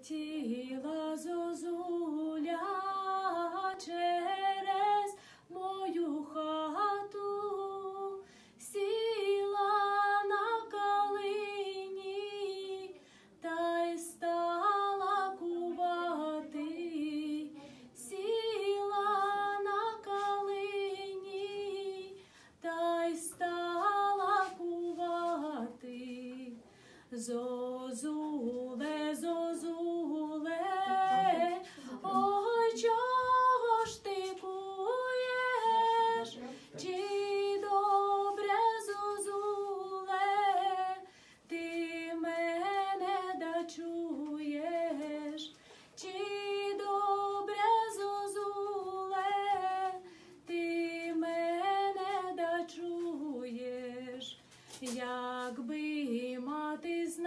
Летіла зозуля через мою хату, сіла на калині та й сіла на калині та й стала. Зозуле, зозуле, Якби мати знала,